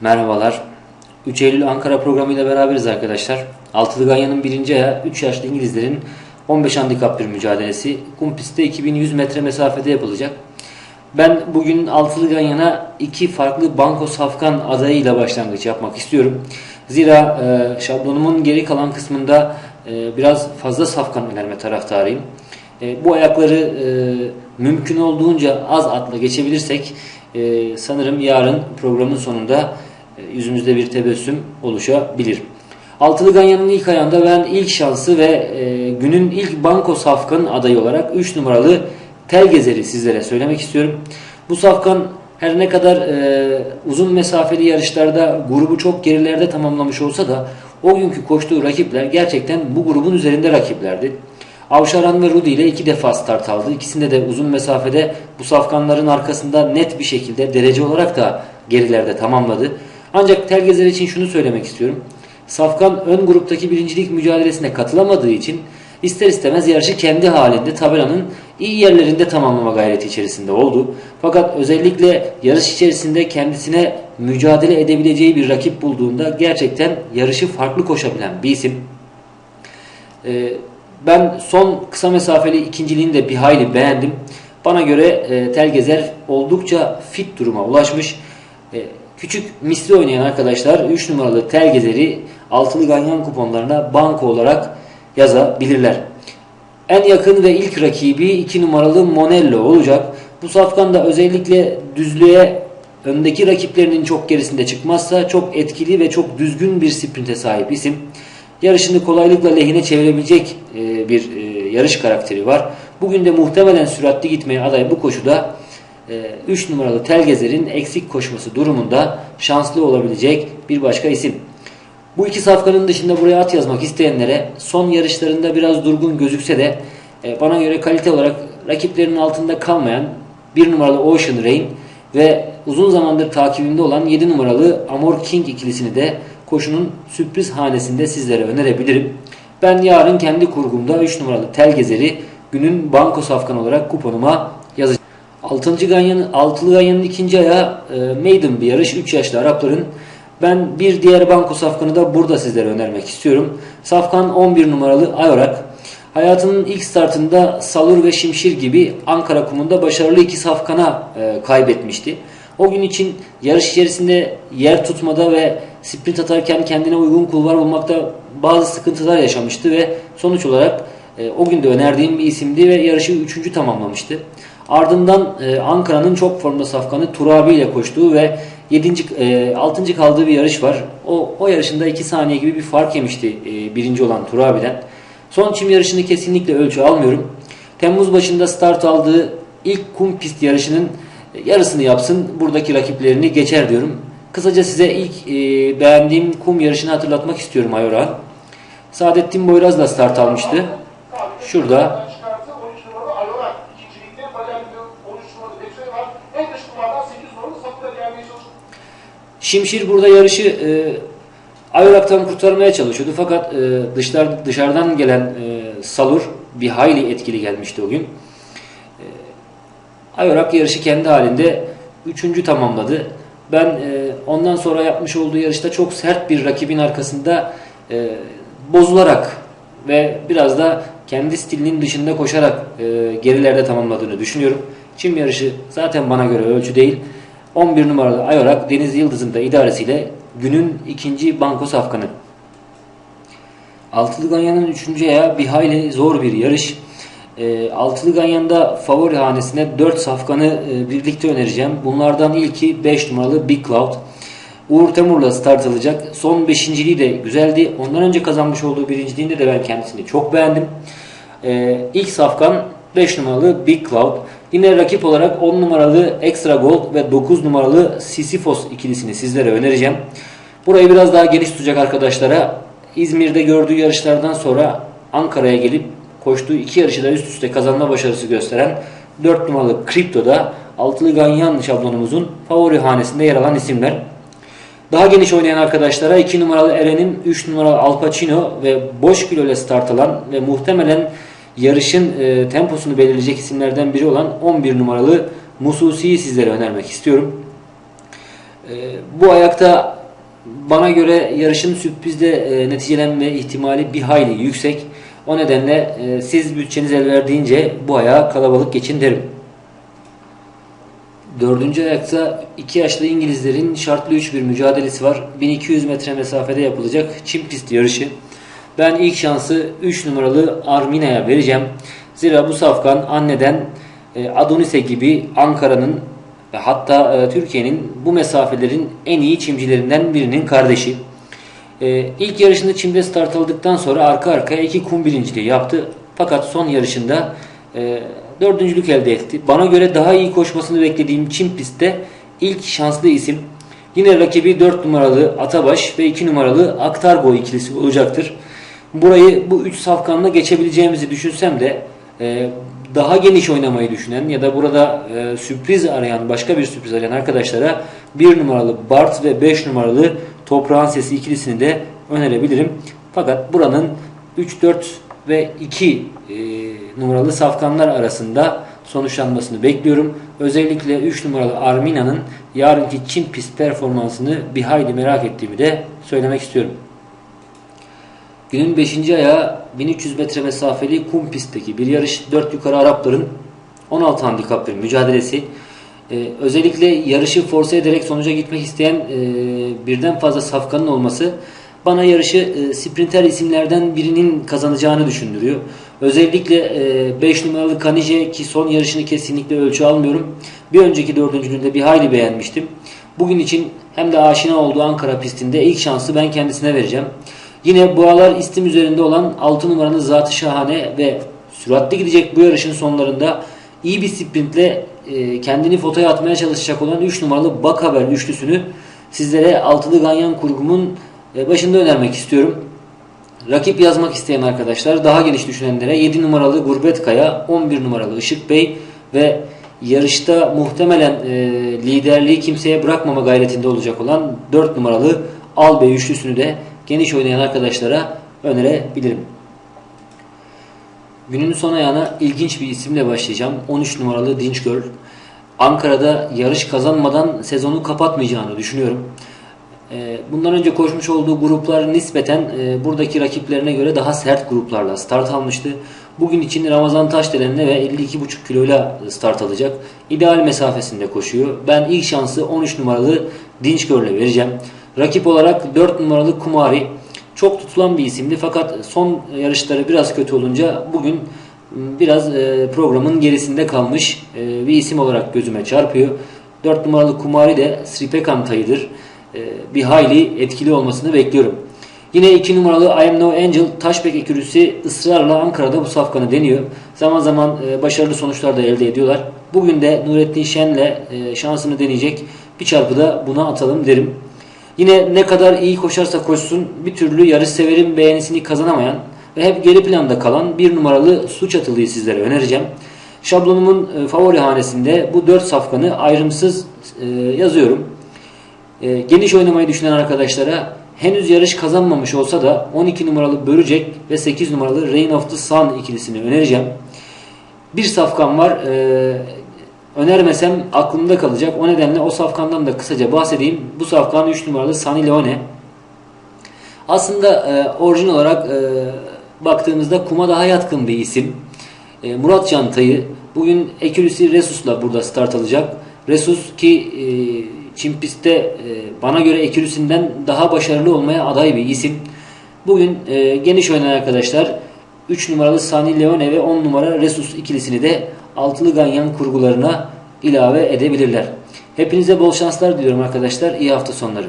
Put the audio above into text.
Merhabalar. 3 Eylül Ankara programıyla beraberiz arkadaşlar. Altılı Ganyan'ın birinci ayağı 3 yaşlı İngilizlerin 15 handikap bir mücadelesi. Kum pistte 2100 metre mesafede yapılacak. Ben bugün Altılı Ganyan'a iki farklı banko safkan adayıyla başlangıç yapmak istiyorum. Zira e, şablonumun geri kalan kısmında e, biraz fazla safkan önerme taraftarıyım. E, bu ayakları e, mümkün olduğunca az atla geçebilirsek e, sanırım yarın programın sonunda yüzümüzde bir tebessüm oluşabilir. Altılı Ganyan'ın ilk ayağında ben ilk şansı ve e, günün ilk banko safkan adayı olarak 3 numaralı Telgezer'i sizlere söylemek istiyorum. Bu safkan her ne kadar e, uzun mesafeli yarışlarda grubu çok gerilerde tamamlamış olsa da o günkü koştuğu rakipler gerçekten bu grubun üzerinde rakiplerdi. Avşaran ve Rudi ile iki defa start aldı. İkisinde de uzun mesafede bu safkanların arkasında net bir şekilde derece olarak da gerilerde tamamladı. Ancak Telgezer için şunu söylemek istiyorum. Safkan ön gruptaki birincilik mücadelesine katılamadığı için ister istemez yarışı kendi halinde tabelanın iyi yerlerinde tamamlama gayreti içerisinde oldu. Fakat özellikle yarış içerisinde kendisine mücadele edebileceği bir rakip bulduğunda gerçekten yarışı farklı koşabilen bir isim. Ee, ben son kısa mesafeli ikinciliğini de bir hayli beğendim. Bana göre e, Telgezer oldukça fit duruma ulaşmış. E, küçük misli oynayan arkadaşlar 3 numaralı Telgezer'i altılı ganyan kuponlarına banko olarak yazabilirler. En yakın ve ilk rakibi 2 numaralı Monello olacak. Bu safkan da özellikle düzlüğe öndeki rakiplerinin çok gerisinde çıkmazsa çok etkili ve çok düzgün bir sprinte sahip isim. Yarışını kolaylıkla lehine çevirebilecek e, bir e, yarış karakteri var. Bugün de muhtemelen süratli gitmeye aday bu koşuda 3 numaralı Telgezer'in eksik koşması durumunda şanslı olabilecek bir başka isim. Bu iki safkanın dışında buraya at yazmak isteyenlere son yarışlarında biraz durgun gözükse de e, bana göre kalite olarak rakiplerinin altında kalmayan 1 numaralı Ocean Rain ve uzun zamandır takibimde olan 7 numaralı Amor King ikilisini de koşunun sürpriz hanesinde sizlere önerebilirim. Ben yarın kendi kurgumda 3 numaralı Telgezer'i günün banko safkan olarak kuponuma yazacağım. 6. Ganyan'ın, altılı Ganyan'ın ikinci ayağı e, maiden bir yarış. 3 yaşlı Arapların. Ben bir diğer banko safkanı da burada sizlere önermek istiyorum. Safkan 11 numaralı Ayorak. Hayatının ilk startında Salur ve Şimşir gibi Ankara kumunda başarılı iki safkana e, kaybetmişti. O gün için yarış içerisinde yer tutmada ve sprint atarken kendine uygun kulvar bulmakta bazı sıkıntılar yaşamıştı ve sonuç olarak e, o gün de önerdiğim bir isimdi ve yarışı 3. tamamlamıştı. Ardından e, Ankara'nın çok formda safkanı Turabi ile koştuğu ve 7. E, 6. kaldığı bir yarış var. O, o yarışında 2 saniye gibi bir fark yemişti e, birinci olan Turabi'den. Son çim yarışını kesinlikle ölçü almıyorum. Temmuz başında start aldığı ilk kum pist yarışının yarısını yapsın. Buradaki rakiplerini geçer diyorum. Kısaca size ilk beğendiğim kum yarışını hatırlatmak istiyorum Ayora. Saadettin Boyraz'la start almıştı. Şurada çıkarttı. 13 numaralı Ayorak ikincilikte. Baler'de 13 numaralı Betüel var. En dış kumardan 8 numaralı Sapı'da gelmeye çalıştı. Şimşir burada yarışı e, Ayorak'tan kurtarmaya çalışıyordu. Fakat e, dışlar, dışarıdan gelen e, Salur bir hayli etkili gelmişti o gün. E, Ayorak yarışı kendi halinde 3. tamamladı. Ben e, ondan sonra yapmış olduğu yarışta çok sert bir rakibin arkasında e, bozularak ve biraz da kendi stilinin dışında koşarak e, gerilerde tamamladığını düşünüyorum. Çim yarışı zaten bana göre ölçü değil. 11 numaralı Ayorak Deniz Yıldız'ın da idaresiyle günün ikinci banko safkanı. Altılı Ganyan'ın üçüncü ayağı bir hayli zor bir yarış. E, Altılı Ganyan'da favori hanesine 4 safkanı e, birlikte önereceğim. Bunlardan ilki 5 numaralı Big Cloud. Uğur Temur'la start alacak. Son beşinciliği de güzeldi. Ondan önce kazanmış olduğu birinciliğinde de ben kendisini çok beğendim. Ee, ilk safkan 5 numaralı Big Cloud. Yine rakip olarak 10 numaralı Extra Gold ve 9 numaralı Sisyphos ikilisini sizlere önereceğim. Burayı biraz daha geniş tutacak arkadaşlara İzmir'de gördüğü yarışlardan sonra Ankara'ya gelip koştuğu iki yarışı da üst üste kazanma başarısı gösteren 4 numaralı Crypto'da altılı ganyan şablonumuzun favori hanesinde yer alan isimler. Daha geniş oynayan arkadaşlara 2 numaralı Eren'in 3 numaralı Al Pacino ve boş kilo ile start alan ve muhtemelen yarışın e, temposunu belirleyecek isimlerden biri olan 11 numaralı Mususi'yi sizlere önermek istiyorum. E, bu ayakta bana göre yarışın sürprizle e, neticelenme ihtimali bir hayli yüksek. O nedenle e, siz bütçeniz el verdiğince bu ayağa kalabalık geçin derim. Dördüncü ayakta iki yaşlı İngilizlerin şartlı 3-1 mücadelesi var. 1200 metre mesafede yapılacak çim pist yarışı. Ben ilk şansı 3 numaralı Armina'ya vereceğim. Zira bu safkan anneden e, Adonis'e gibi Ankara'nın ve hatta e, Türkiye'nin bu mesafelerin en iyi çimcilerinden birinin kardeşi. E, ilk yarışında çimde start aldıktan sonra arka arkaya iki kum birinciliği yaptı. Fakat son yarışında dördüncülük elde etti. Bana göre daha iyi koşmasını beklediğim çim pistte ilk şanslı isim. Yine rakibi 4 numaralı Atabaş ve 2 numaralı Aktargo ikilisi olacaktır. Burayı bu 3 safkanla geçebileceğimizi düşünsem de e, daha geniş oynamayı düşünen ya da burada e, sürpriz arayan başka bir sürpriz arayan arkadaşlara 1 numaralı Bart ve 5 numaralı Toprağın Sesi ikilisini de önerebilirim. Fakat buranın 3, 4 ve 2 e, numaralı safkanlar arasında sonuçlanmasını bekliyorum. Özellikle 3 numaralı Armina'nın yarınki Çin pist performansını bir hayli merak ettiğimi de söylemek istiyorum. Günün 5. ayağı 1300 metre mesafeli kum pistteki bir yarış 4 yukarı Arapların 16 handikap bir mücadelesi. Ee, özellikle yarışı force ederek sonuca gitmek isteyen e, birden fazla safkanın olması bana yarışı e, sprinter isimlerden birinin kazanacağını düşündürüyor. Özellikle 5 e, numaralı Kanije ki son yarışını kesinlikle ölçü almıyorum. Bir önceki dördüncülüğünde bir hayli beğenmiştim. Bugün için hem de aşina olduğu Ankara pistinde ilk şansı ben kendisine vereceğim. Yine bu aralar istim üzerinde olan 6 numaranın Zatı Şahane ve süratli gidecek bu yarışın sonlarında iyi bir sprintle e, kendini fotoya atmaya çalışacak olan 3 numaralı Bakaber üçlüsünü sizlere altılı ganyan kurgumun e, başında önermek istiyorum. Rakip yazmak isteyen arkadaşlar daha geniş düşünenlere 7 numaralı Gurbet Kaya, 11 numaralı Işık Bey ve yarışta muhtemelen e, liderliği kimseye bırakmama gayretinde olacak olan 4 numaralı Albey üçlüsünü de geniş oynayan arkadaşlara önerebilirim. Günün son ayağına ilginç bir isimle başlayacağım. 13 numaralı Dinç Girl. Ankara'da yarış kazanmadan sezonu kapatmayacağını düşünüyorum. Ee, bundan önce koşmuş olduğu gruplar nispeten e, buradaki rakiplerine göre daha sert gruplarla start almıştı. Bugün için Ramazan Taşdelen'le ve 52,5 kiloyla start alacak. İdeal mesafesinde koşuyor. Ben ilk şansı 13 numaralı Dinç Girl'e vereceğim. Rakip olarak 4 numaralı Kumari çok tutulan bir isimdi fakat son yarışları biraz kötü olunca bugün biraz e, programın gerisinde kalmış e, bir isim olarak gözüme çarpıyor. 4 numaralı Kumari de Sripekan tayıdır. E, bir hayli etkili olmasını bekliyorum. Yine 2 numaralı I Am No Angel Taşbek ekürüsü ısrarla Ankara'da bu safkanı deniyor. Zaman zaman başarılı sonuçlar da elde ediyorlar. Bugün de Nurettin Şen'le şansını deneyecek bir çarpıda buna atalım derim. Yine ne kadar iyi koşarsa koşsun bir türlü yarış severin beğenisini kazanamayan ve hep geri planda kalan bir numaralı su çatılıyı sizlere önereceğim. Şablonumun e, favori hanesinde bu 4 safkanı ayrımsız e, yazıyorum. E, geniş oynamayı düşünen arkadaşlara henüz yarış kazanmamış olsa da 12 numaralı Börücek ve 8 numaralı Rain of the Sun ikilisini önereceğim. Bir safkan var. E, önermesem aklımda kalacak. O nedenle o safkandan da kısaca bahsedeyim. Bu safkan 3 numaralı Sani Leone. Aslında e, orijin olarak e, baktığımızda kuma daha yatkın bir isim. E, Murat Cantay'ı bugün Ekürüsü Resus'la burada start alacak. Resus ki e, Çin pistte e, bana göre Ekürüsü'nden daha başarılı olmaya aday bir isim. Bugün e, geniş oynayan arkadaşlar 3 numaralı Sani Leone ve 10 numara Resus ikilisini de altılı ganyan kurgularına ilave edebilirler. Hepinize bol şanslar diliyorum arkadaşlar. İyi hafta sonları.